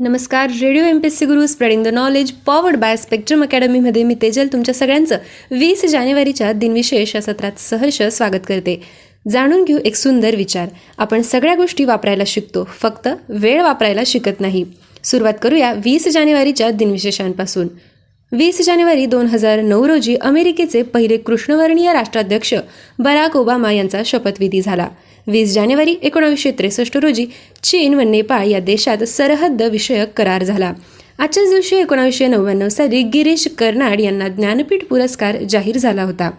नमस्कार. Radio M P S C Guru spreading the knowledge powered by Spectrum अकॅडमीमध्ये मी तेजल तुमच्या सगळ्यांचं वीस जानेवारीच्या दिनविशेष या सत्रात सहर्ष स्वागत करते. जाणून घेऊ एक सुंदर विचार. आपण सगळ्या गोष्टी वापरायला शिकतो फक्त वेळ वापरायला शिकत नाही. सुरुवात करूया वीस जानेवारीच्या दिनविशेषांपासून. वीस जानेवारी दोन हजार नऊ रोजी अमेरिकेचे पहिले कृष्णवर्णीय राष्ट्राध्यक्ष बराक ओबामा यांचा शपथविधी झाला. वीस जानेवारी एकोणावीसशे त्रेसष्ट रोजी चीन व नेपाळ या देशात सरहद्द विषयक करार झाला. आजच्याच दिवशी एकोणावीसशे नव्याण्णव साली गिरीश कर्नाड यांना ज्ञानपीठ पुरस्कार जाहीर झाला होता.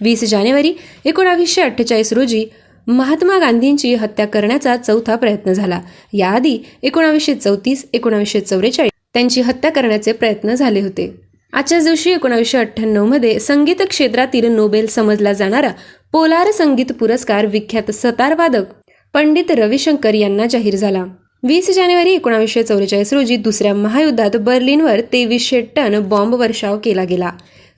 वीस जानेवारी एकोणावीसशे अठ्ठेचाळीस रोजी महात्मा गांधींची हत्या करण्याचा चौथा प्रयत्न झाला. याआधी एकोणावीसशे चौतीस एकोणावीसशे चौवेचाळीस त्यांची हत्या करण्याचे प्रयत्न झाले होते. आजच्याच दिवशी एकोणावीसशे अठ्ठ्याण्णवमध्ये संगीत क्षेत्रातील नोबेल समजला जाणारा पोलार संगीत पुरस्कार विख्यात सतारवादक पंडित रविशंकर यांना जाहीर झाला. वीस जानेवारी एकोणावीसशे चौवेचाळीस रोजी दुसऱ्या महायुद्धात बर्लिनवर तेवीसशे टन बॉम्ब वर्षाव केला गेला.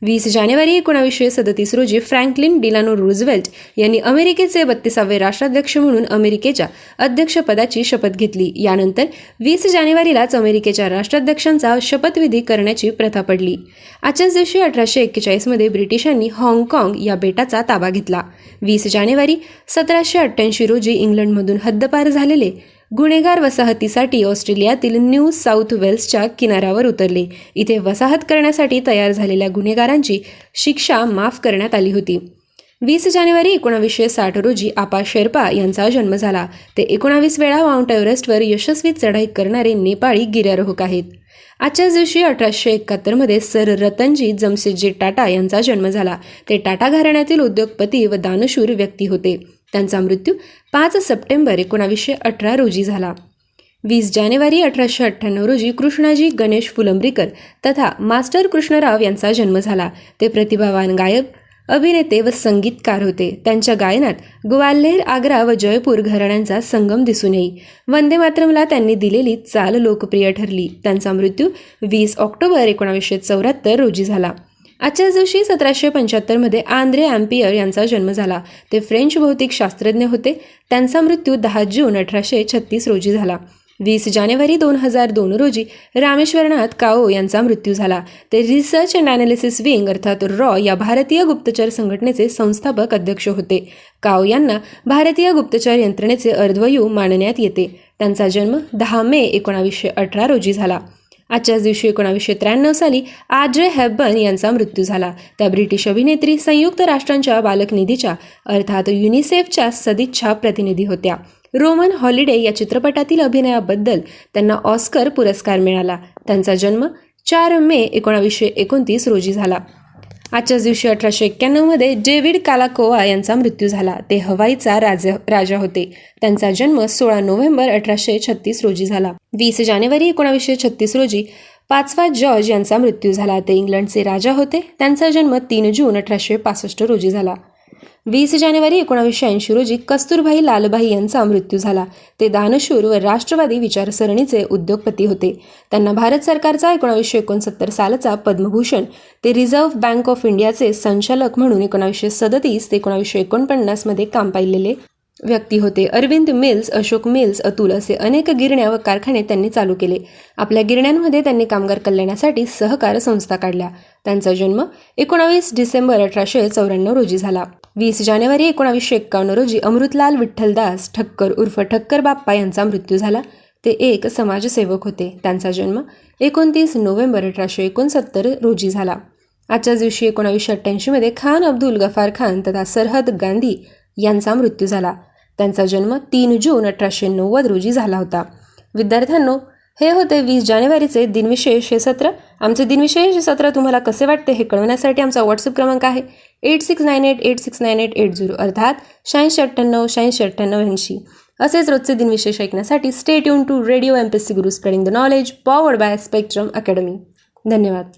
वीस जानेवारी एकोणावीसशे सदतीस रोजी फ्रँकलिन डिलानो रुझवेल्ट यांनी अमेरिकेचे बत्तीसावे राष्ट्राध्यक्ष म्हणून अमेरिकेच्या अध्यक्षपदाची शपथ घेतली. यानंतर वीस जानेवारीलाच अमेरिकेच्या राष्ट्राध्यक्षांचा शपथविधी करण्याची प्रथा पडली. आजच्याच दिवशी अठराशे एक्केचाळीसमध्ये ब्रिटिशांनी हाँगकाँग या बेटाचा ताबा घेतला. वीस जानेवारी सतराशे अठ्ठ्याऐंशी रोजी इंग्लंडमधून हद्दपार झालेले गुन्हेगार वसाहतीसाठी ऑस्ट्रेलियातील न्यू साऊथ वेल्सच्या किनाऱ्यावर उतरले. इथे वसाहत करण्यासाठी तयार झालेल्या गुन्हेगारांची शिक्षा माफ करण्यात आली होती. वीस जानेवारी एकोणावीसशे साठ रोजी आपा शेर्पा यांचा जन्म झाला. ते एकोणावीस वेळा माउंट एव्हरेस्टवर यशस्वी चढाई करणारे नेपाळी गिर्यारोहक आहेत. आजच्याच दिवशी अठराशे एकाहत्तरमध्ये सर रतनजी जमशेदजी टाटा यांचा जन्म झाला. ते टाटा घराण्यातील उद्योगपती व दानशूर व्यक्ती होते. त्यांचा मृत्यू पाच सप्टेंबर एकोणावीसशे अठरा रोजी झाला. वीस जानेवारी अठराशे अठ्ठ्याण्णव रोजी कृष्णाजी गणेश फुलंब्रीकर तथा मास्टर कृष्णराव यांचा जन्म झाला. ते प्रतिभावान गायक अभिनेते व संगीतकार होते. त्यांच्या गायनात ग्वाल्हेर आग्रा व जयपूर घराण्यांचा संगम दिसून येई वंदे मातरमला त्यांनी दिलेली चाल लोकप्रिय ठरली. त्यांचा मृत्यू वीस ऑक्टोबर एकोणावीसशे चौऱ्याहत्तर रोजी झाला. आजच्याच दिवशी सतराशे पंच्याहत्तरमध्ये आंद्रे ॲम्पियर यांचा जन्म झाला. ते फ्रेंच भौतिक शास्त्रज्ञ होते. त्यांचा मृत्यू दहा जून अठराशे छत्तीस रोजी झाला. वीस जानेवारी दोन हजार दोन रोजी रामेश्वरनाथ काओ यांचा मृत्यू झाला. ते रिसर्च अँड अनालिसिस विंग अर्थात रॉ या भारतीय गुप्तचर संघटनेचे संस्थापक अध्यक्ष होते. काओ यांना भारतीय गुप्तचर यंत्रणेचे अर्धवयू मानण्यात येते. त्यांचा जन्म दहा मे एकोणावीसशे अठरा रोजी झाला. आजच्याच दिवशी एकोणावीसशे त्र्याण्णव साली आजय हेबन यांचा मृत्यू झाला. त्या ब्रिटिश अभिनेत्री संयुक्त राष्ट्रांच्या बालक निधीच्या अर्थात युनिसेफच्या सदिच्छा प्रतिनिधी होत्या. रोमन हॉलिडे या चित्रपटातील अभिनयाबद्दल त्यांना ऑस्कर पुरस्कार मिळाला. त्यांचा जन्म चार मे एकोणावीसशे एकोणतीस रोजी झाला. आजच्याच दिवशी अठराशे एक्क्याण्णवमध्ये डेव्हिड कालाकोवा यांचा मृत्यू झाला. ते हवाईचा राजा राजा होते. त्यांचा जन्म सोळा नोव्हेंबर अठराशे छत्तीस रोजी झाला. वीस जानेवारी एकोणावीसशे छत्तीस रोजी पाचवा जॉर्ज यांचा मृत्यू झाला. ते इंग्लंडचे राजा होते. त्यांचा जन्म तीन जून अठराशे पासष्ट रोजी झाला. वीस जानेवारी एकोणावीसशे ऐंशी रोजी कस्तुरभाई लालभाई यांचा मृत्यू झाला. ते दानशूर व राष्ट्रवादी विचारसरणीचे उद्योगपती होते. त्यांना भारत सरकारचा एकोणावीसशे एकोणसत्तर सालचा पद्मभूषण ते रिझर्व्ह बँक ऑफ इंडियाचे संचालक म्हणून एकोणावीसशे सदतीस ते एकोणावीसशे एकोणपन्नासमध्ये काम पाहिलेले व्यक्ती होते. अरविंद मिल्स अशोक मिल्स अतुल असे अनेक गिरण्या व कारखाने त्यांनी चालू केले. आपल्या गिरण्यांमध्ये त्यांनी कामगार कल्याणासाठी सहकार संस्था काढल्या. त्यांचा जन्म एकोणावीस डिसेंबर अठराशे चौऱ्याण्णव रोजी झाला. वीस जानेवारी एकोणावीसशे एक्कावन्न रोजी अमृतलाल विठ्ठलदास ठक्कर उर्फ ठक्कर बाप्पा यांचा मृत्यू झाला. ते एक समाजसेवक होते. त्यांचा जन्म एकोणतीस नोव्हेंबर अठराशे एकोणसत्तर रोजी झाला. आजच्याच दिवशी एकोणावीसशे अठ्ठ्याऐंशीमध्ये खान अब्दुल गफार खान तथा सरहद गांधी यांचा मृत्यू झाला. त्यांचा जन्म तीन जून अठराशे नव्वद रोजी झाला होता. विद्यार्थ्यांनो हे होते वीस जानेवारीचे दिनविशेष हे सत्र. आमचे दिनविशेष सत्र तुम्हाला कसे वाटते हे कळवण्यासाठी आमचा व्हॉट्सअप क्रमांक आहे eight six nine eight eight six nine eight eight zero अर्थात शहाऐंशी अठ्ठ्याण्णव शहाऐंशी अठ्ठ्याण्णव ऐंशी. असेच रोजचे दिनविशेष ऐकण्यासाठी stay युन to radio M P C Guru spreading the knowledge powered by Spectrum academy धन्यवाद.